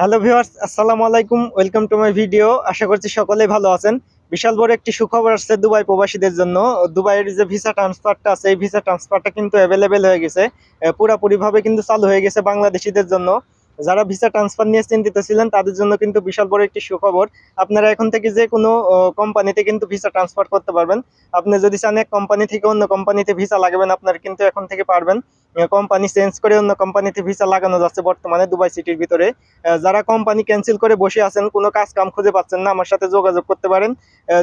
Hello viewers, আসসালামু আলাইকুম, welcome to my video. আশা করছি সকলেই ভালো আছেন। বিশাল বড় একটি সুখবর আসছে দুবাই প্রবাসীদের জন্য। দুবাইয়ের যে ভিসা ট্রান্সফারটা আছে, এই ভিসা ট্রান্সফারটা কিন্তু অ্যাভেলেবেল হয়ে গেছে। পুরাপুরিভাবে কিন্তু চালু হয়ে গেছে বাংলাদেশিদের জন্য। যারা ভিসা ট্রান্সফার নিয়ে চিন্তিত ছিলেন, তাদের জন্য কিন্তু বিশাল বড় একটি সুখবর। আপনারা এখন থেকে যে কোনো কোম্পানিতে কিন্তু ভিসা ট্রান্সফার করতে পারবেন। আপনি যদি চান এক কোম্পানি থেকে অন্য কোম্পানিতে ভিসা লাগাবেন, আপনার কিন্তু এখন থেকে পারবেন। কোম্পানি চেঞ্জ করে অন্য কোম্পানিতে ভিসা লাগানো যাচ্ছে বর্তমানে দুবাই সিটির ভিতরে। যারা কোম্পানি ক্যান্সেল করে বসে আছেন, কোনো কাজ কাম খুঁজে পাচ্ছেন না, আমার সাথে যোগাযোগ করতে পারেন।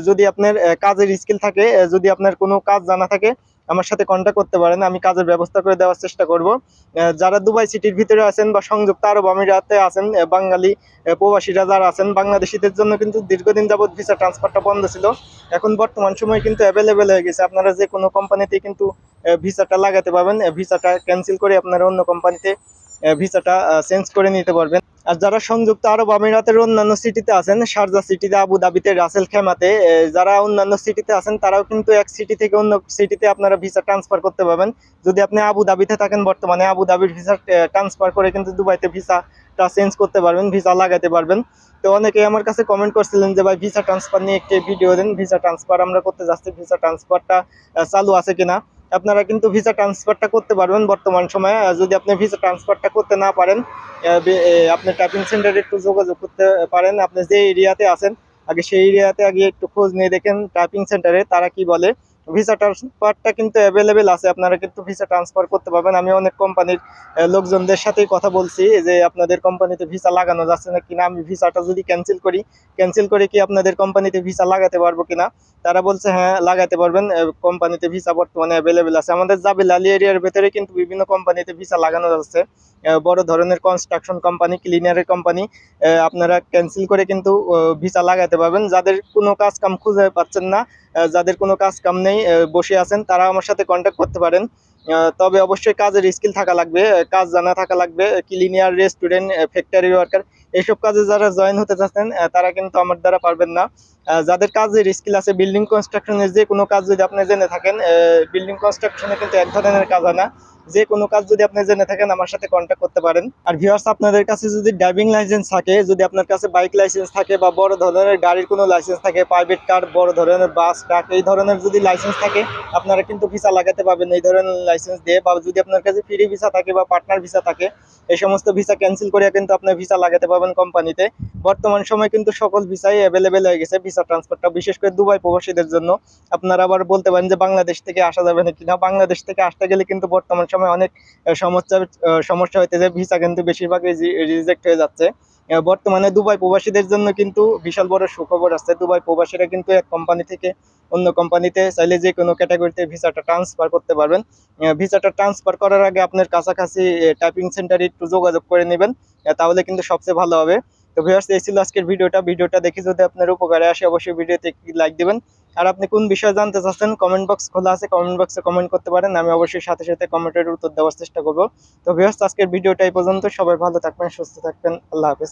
যদি আপনার কাজের স্কিল থাকে যদি আপনার কোনো কাজ জানা থাকে আমার সাথে কন্ট্যাক্ট করতে পারেন, আমি কাজের ব্যবস্থা করে দেওয়ার চেষ্টা করব। যারা দুবাই সিটির ভিতরে আছেন বা সংযুক্ত আরব আমিরাতে আছেন বাঙালি প্রবাসীরা যারা আছেন, বাংলাদেশিদের জন্য কিন্তু দীর্ঘদিন যাবৎ ভিসা ট্রান্সফারটা বন্ধ ছিল। এখন বর্তমান সময় কিন্তু অ্যাভেলেবেল হয়ে গেছে। আপনারা যে কোনো কোম্পানিতে কিন্তু ভিসাটা লাগাতে পারবেন। ভিসাটা ক্যান্সেল করে আপনারা অন্য কোম্পানিতে ভিসাটা চেঞ্জ করে নিতে পারবেন। আর যারা সংযুক্ত আরব আমিরাতের অন্যান্য সিটিতে আছেন, শারজা সিটিতে আবু দাবিতে রাসেল খেমাতে যারা অন্যান্য সিটিতে আছেন, তারাও কিন্তু এক সিটি থেকে অন্য সিটিতে আপনারা ভিসা ট্রান্সফার করতে পারবেন। যদি আপনি আবু দাবিতে থাকেন বর্তমানে আবু দাবির ভিসা ট্রান্সফার করে কিন্তু দুবাইতে ভিসাটা চেঞ্জ করতে পারবেন, ভিসা লাগাতে পারবেন। তো অনেকেই আমার কাছে কমেন্ট করছিলেন যে, ভাই, ভিসা ট্রান্সফার নিয়ে একটি ভিডিও দেন, ভিসা ট্রান্সফার আমরা করতে যাচ্ছি, ভিসা ট্রান্সফারটা চালু আছে কিনা? আপনারা কিন্তু ভিসা ট্রান্সফারটা করতে পারবেন বর্তমান সময়ে। যদি আপনি ভিসা ট্রান্সফারটা করতে না পারেন আপনি টাইপিং সেন্টারে একটু যোগাযোগ করতে পারেন। আপনি যে এরিয়াতে আছেন, আগে সেই এরিয়াতে আগে একটু খোঁজ নিয়ে দেখেন টাইপিং সেন্টারে তারা কি বলে। ভিসা ট্রান্সফারটা কিন্তু অ্যাভেলেবেল আছে। আপনারা কিন্তু ভিসা ট্রান্সফার করতে পারবেন। আমি অনেক কোম্পানির লোকজনদের সাথেই কথা বলছি যে, আপনাদের কোম্পানিতে ভিসা লাগানো যাচ্ছে না? কিনা আমি ভিসাটা যদি ক্যান্সেল করি ক্যান্সেল করে কি আপনাদের কোম্পানিতে ভিসা লাগাতে পারব কিনা? তারা বলছে হ্যাঁ লাগাতে পারবেন। কোম্পানিতে ভিসা বর্তমানে অ্যাভেলেবেল আছে। আমাদের জাবিল আলী এরিয়ার ভেতরে কিন্তু বিভিন্ন কোম্পানিতে ভিসা লাগানো যাচ্ছে। বড় ধরনের কনস্ট্রাকশন কোম্পানি ক্লিনারের কোম্পানি আপনারা ক্যান্সেল করে কিন্তু ভিসা লাগাতে পারবেন। যাদের কোনো কাজ কাম খুঁজে পাচ্ছেন না যাদের কোনো কাজ কাম নেই বসে আছেন তারা আমার সাথে কন্ট্যাক্ট করতে পারেন। তবে অবশ্যই কাজের স্কিল থাকা লাগবে কাজ জানা থাকা লাগবে ক্লিনিয়ার রেস্টুরেন্ট ফ্যাক্টরি ওয়ার্কার এইসব কাজে যারা জয়েন হতে চাচ্ছেন তারা কিন্তু আমার দ্বারা পারবেন না। যাদের কাজের স্কিল আছে বিল্ডিং কনস্ট্রাকশনের যে কোনো কাজ যদি আপনি জেনে থাকেন বিল্ডিং কনস্ট্রাকশনে কিন্তু এক ধরনের কাজ হয় না। যে কোনো কাজ যদি আপনি জেনে থাকেন, আমার সাথে কন্ট্যাক্ট করতে পারেন। আর ভিউয়ার্স আপনাদের কাছে যদি ড্রাইভিং লাইসেন্স থাকে, যদি আপনার কাছে বাইক লাইসেন্স থাকে বা বড় ধরনের গাড়ির কোনো লাইসেন্স থাকে প্রাইভেট কার বড় ধরনের বাস ট্রাক এই ধরনের যদি লাইসেন্স থাকে, আপনারা কিন্তু ভিসা লাগাতে পারবেন। এই ধরনের লাইসেন্স দিয়ে বা যদি আপনার কাছে ফ্রি ভিসা থাকে বা পার্টনার ভিসা থাকে, এই সমস্ত ভিসা ক্যান্সেল করে কিন্তু আপনি ভিসা লাগাতে পারবেন কোম্পানিতে বর্তমান সময় কিন্তু সকল ভিসাই অ্যাভেলেবেল হয়ে গেছে ভিসা ট্রান্সফারটা বিশেষ করে দুবাই প্রবাসীদের জন্য। আপনারা আবার বলতে পারেন যে বাংলাদেশ থেকে আসা যাবে না বাংলাদেশ থেকে আসতে গেলে কিন্তু বর্তমান সময় অনেক সমস্যা সমস্যা হইতেছে। ভিসা কিন্তু বেশিরভাগই রিজেক্ট হয়ে যাচ্ছে। বর্তমানে দুবাই প্রবাসীদের জন্য কিন্তু বিশাল বড় সুখবর আছে দুবাই প্রবাসীরা কিন্তু এক কোম্পানি থেকে অন্য কোম্পানিতে চাইলে যে কোনো ক্যাটাগরিতে ভিসাটা ট্রান্সফার করতে পারবেন। ভিসাটা ট্রান্সফার করার আগে আপনার কাছাকাছি টাইপিং সেন্টারে একটু যোগাযোগ করে নেবেন। তাহলে কিন্তু সবচেয়ে ভালো হবে। তো ভিউয়ার্স এই ছিল আজকের ভিডিওটা। ভিডিওটা দেখে যদি আপনার উপকারে আসে, অবশ্যই ভিডিওতে একটি লাইক দিবেন। আর আপনি কোন বিষয়ে জানতে চাচ্ছেন কমেন্ট বক্স খোলা আছে কমেন্ট বক্সে কমেন্ট করতে পারেন, আমি অবশ্যই সাথে সাথে কমেন্টের উত্তর দেওয়ার চেষ্টা করব। তো ভিউয়ার্স আজকের ভিডিওটা এই পর্যন্ত। সবাই ভালো থাকবেন, সুস্থ থাকবেন। আল্লাহ হাফেজ।